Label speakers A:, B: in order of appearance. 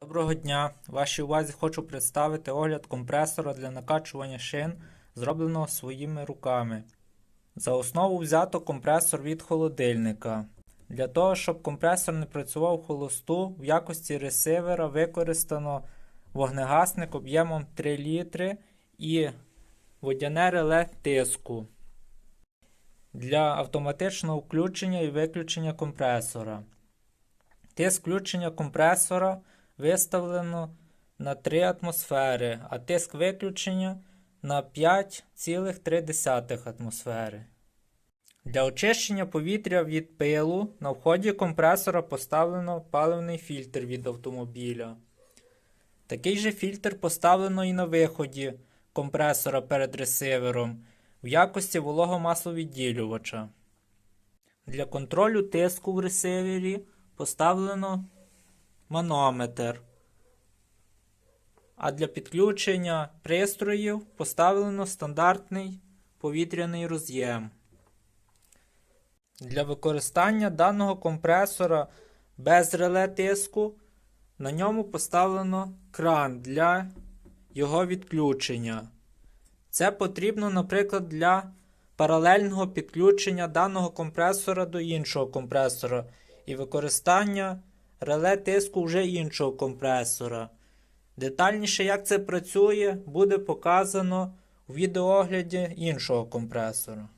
A: Доброго дня! Вашій увазі хочу представити огляд компресора для накачування шин, зробленого своїми руками. За основу взято компресор від холодильника. Для того, щоб компресор не працював холосту, в якості ресивера використано вогнегасник об'ємом 3 літри і водяне реле тиску для автоматичного включення і виключення компресора. Тиск включення компресора виставлено на 3 атмосфери, а тиск виключення на 5,3 атмосфери. Для очищення повітря від пилу на вході компресора поставлено паливний фільтр від автомобіля. Такий же фільтр поставлено і на виході компресора перед ресивером в якості вологомасловідділювача. Для контролю тиску в ресивері поставлено манометр. А для підключення пристроїв поставлено стандартний повітряний роз'єм. Для використання даного компресора без реле тиску на ньому поставлено кран для його відключення. Це потрібно, наприклад, для паралельного підключення даного компресора до іншого компресора і використання реле тиску вже іншого компресора. Детальніше, як це працює, буде показано у відеоогляді іншого компресора.